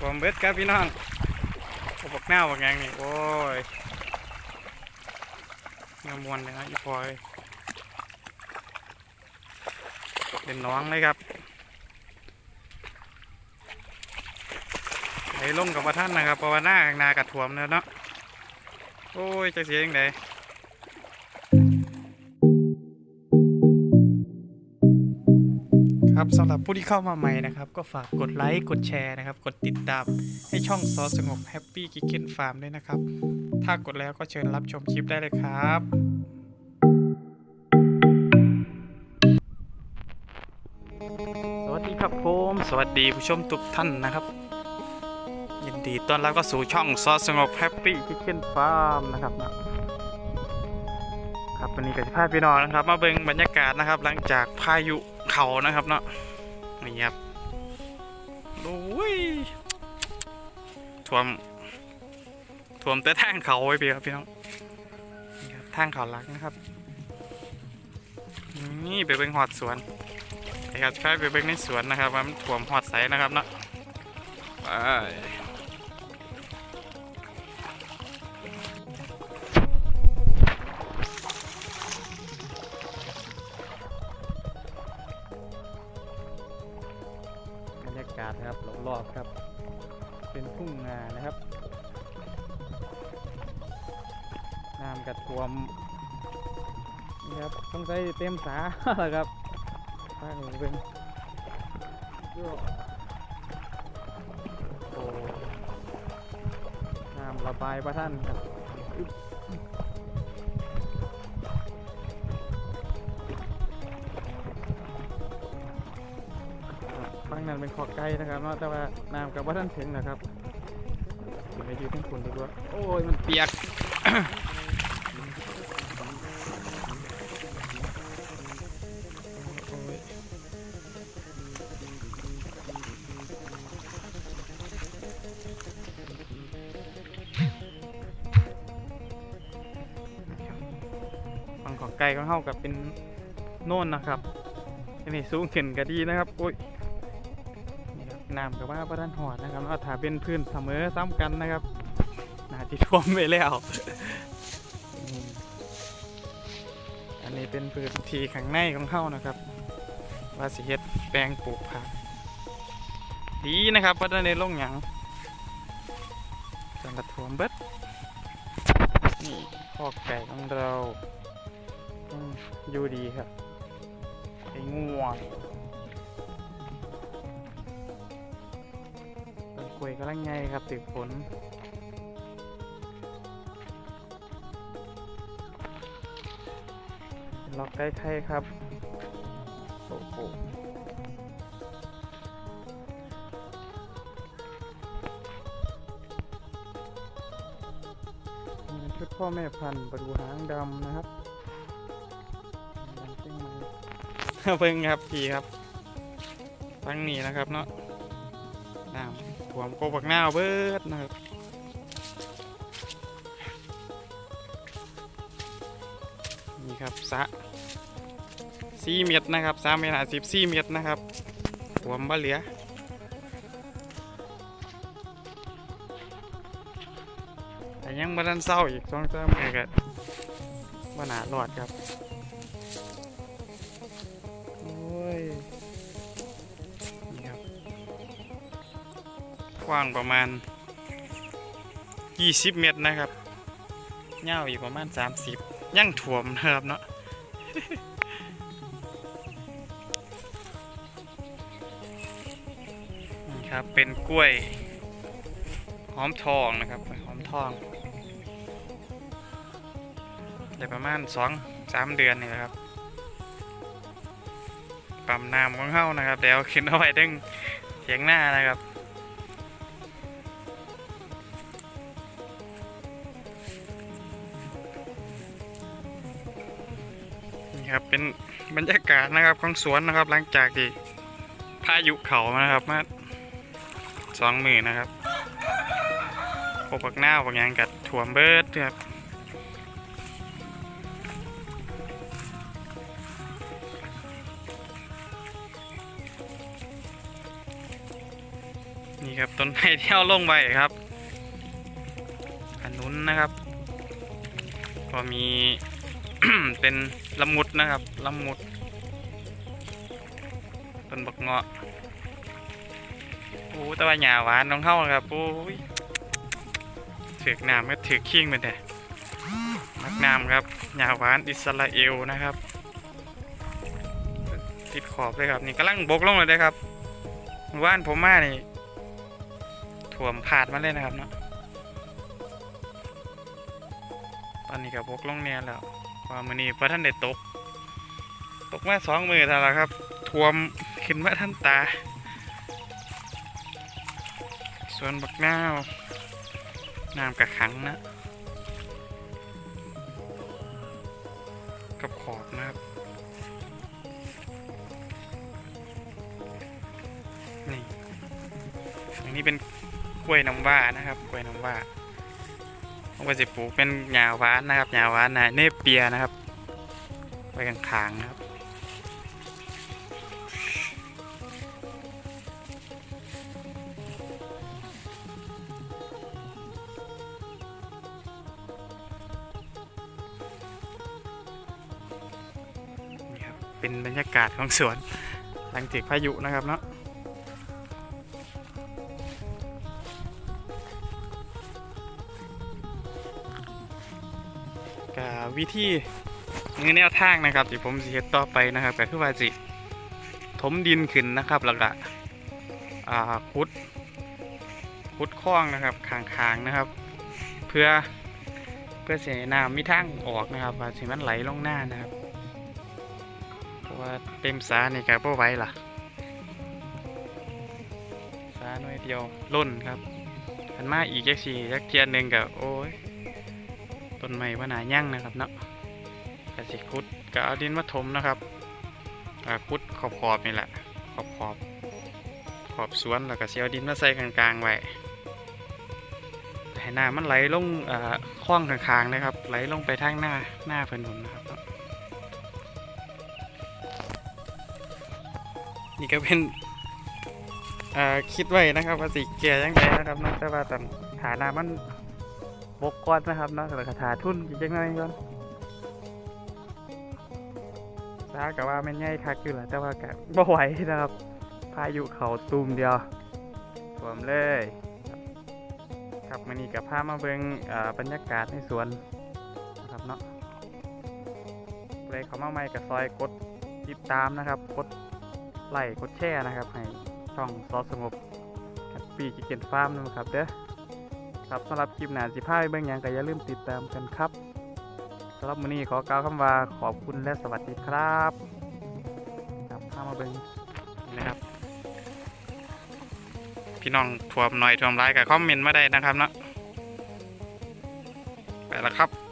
ผมเบิดครับพี่น้องโอ้บักหน้าบักหยังนี่ โอ้ยงามวนเลยนะอีพอยเป็นน้องเลยครับไอ้ลงกับว่าท่านนะครับเพราะว่าหน้าข้างหนากระถ่วมเนาะโอ้ยจะเสียยังไง ครับสำหรับผู้ที่เข้ามาใหม่นะครับ ก็ฝากกดไลค์กดแชร์นะครับ กดติดตามให้ช่องซอสงบแฮปปี้กิ k เ n นฟาร์มด้วยนะครับ ถ้ากดแล้วก็เชิญรับชมคลิปได้เลยครับสวัสดีครับผมสวัสดีผู้ชมทุกท่านนะครับ ยินดีต้อนรับก็สู่ช่องซอสงบแฮปปี้คิเ n นฟาร์มนะครับนะครับวันนี้กับพาพี่น้องนะครับ มาเบิ่งบรรยากาศนะครับ หลังจากพายุ เขานะครับเนาะนี่ครับโอ้ยท่วมท่วมแต่ทางเขาไว้พี่ครับพี่น้องนี่ครับทางเขาลักนะครับ นี่ไปเบิ่งหอดสวนนะครับใช้ไปเบิ่งในสวนนะครับมันถ่วมหอดใสนะครับเนาะไป กระท่วมนี่ครับต้องใส่เต็มสาแล้วครับข้างนี้เป็นโอ้น้ำระบายประท่านครับอึ๊บบางนั้นเป็นขอไก่นะครับเนาะแต่ว่าน้ำกับว่าท่านถึงนะครับอยู่ในอยู่ทั้งคุณดีกว่าโอ้ยมันเปียก ของไก่ของเฮากับเป็นโน่นนะครับอันนี้สูงขึ้นก็ดีนะครับโอ้ยนี่นะน้ำกับว่าประทานหอดนะครับเอาถาเป็นพื้นเสมอซ้ำกันนะครับน่าจะท่วมไปแล้ว อันนี้เป็นพื้นที่ข้างในของเฮานะครับ ว่าสิเฮ็ดแปลงปลูกผักดีนะครับว่าได้ในลงหยังสังกะท่วมเบิดนี่พอกไก่ของเรา อืมอยู่ดีครับ ไอ้ง่วงต้นกล้วยกำลังไงครับติดฝนเป็นล็อกใกล้ๆครับ โอ้โหนี่เป็นชุดพ่อแม่พันธุ์ประดูหางดำนะครับ เพิ่งครับพี่ครับตั้งนี้นะครับเนาะน้ำถ่วมโกบักหน้าเบิดนะครับนี่ครับสะสี่เมตรนะครับสามเมตรห้าสิบสี่เมตรนะครับหัวมบ่เหลือแต่ยังบ่ทันเศร้าอีกสองสามเมตรก็บ่น่ารอดครับ กว้างประมาณ 20 เมตรนะครับยาวอีกประมาณ 30ยังถ่วมนะครับเนาะนี่ครับเป็นกล้วย หอมทองนะครับหอมทองได้ประมาณสองสามเดือนนี่แหละครับปั๊มน้ำของเฮานะครับ เดี๋ยวขึ้นเอาไว้ดึงเถียงหน้านะครับ นี่ครับเป็นบรรยากาศนะครับของสวนนะครับ หลังจากที่พายุเขามานะครับมาสองมือนะครับพวกปักหน้าวปักหยางกัดถ่วมเบิดครับนี่ครับต้นไม้ที่เอาลงไว้ครับขนุนนะครับ ก็มีเป็น ละมุดนะครับละมุดต้นบักเงาะโอ้ต่ว่าหญ้าหวานของเขาครับโอ้ยถือกน้ำก็ถือกขิงไปแต่มักน้ำครับหญ้าหวานอิสราเอลนะครับ ติดขอบเลยครับ นี่กำลังบกลงเลยนะครับว่านผมมานี่ถ่วมผาดมาเลยนะครับเนาะตอนนี้กับบกลงเนี่ยแล้ว ว่ามือนี้พระท่านได้ตก ตกมาสองมือแล้วล่ะครับทวมขึ้นมาท่านตา ส่วนบักนาวน้ำกระขังนะ กับขอบนะครับ นี่อันนี้เป็นกล้วยน้ำว้านะครับกล้วยน้ำว้า ผมก็จะปลูกเป็นหญ้าหวานนะครับหญ้าหวานนะเนปเปียนะครับ ไว้กลางๆนะครับนี่ครับเป็นบรรยากาศของสวน หลังจากพายุนะครับเนาะ กับวิธีในแนวทางนะครับที่ผมสิเฮ็ดต่อไปนะครับก็คือว่าสิถมดินขึ้นนะครับแล้วก็ขุดขุดคลองนะครับคางๆนะครับ เพื่อเพื่อเสียน้ำมีทางออกนะครับว่าสิมันไหลลงหน้านะครับเพราะว่าเต็มสานี่ก็บ่ไหวล่ะสาหน่อยเดียวล้นครับอันมาอีกจักสี่จักเจียนหนึ่งก็โอ้ย ต้นไม้ว่านายั่งนะครับเนาะกสิคุดก็เอาดินมาถมนะครับคุดขอบขอบนี่แหละ ขอบขอบขอบสวนแล้วก็เสียวดินมาใส่กลางๆไว้ให้น้ำมันไหลลงอ่าคล้องข้างๆนะครับ ไหลลงไปทางหน้าหน้าเพิ่นหุ่นะครับ นี่ก็เป็นอ่าคิดไว้นะครับว่าสิแก่ยังไงนะครับนาะแต่ว่าตอนฐานะมัน บกก่อนนะครับเนาะแล้วก็ถาทุนอีกจังหน่อยก่อนซากับว่าแม่นใหญ่คักอยู่แหละแต่ว่าก็บ่ไหวนะครับ พายุเขาตูมเดียวรวมเลย ครับมื้อนี้กับพามาเบิ่งบรรยากาศในสวนนะครับเนาะเลยเขามาใหม่กับซอยกดติดตามนะครับกดไลค์กดแชร์นะครับให้ช่องซอสงบแฮปปี้คิเกนฟาร์มนะครับเด้อ ครับสำหรับคลิปหน้าสิพายเบื้องยังก็อย่าลืมติดตามกันครับสำหรับมื้อนี้ขอกล่าวคำว่าขอบคุณและสวัสดีครับครับข้ามาเบิ่งนี่นะครับ พี่น้องทวมหน่อยทวมร้ายกับคอมเมนต์มาได้นะครับเนาะไปแล้วครับ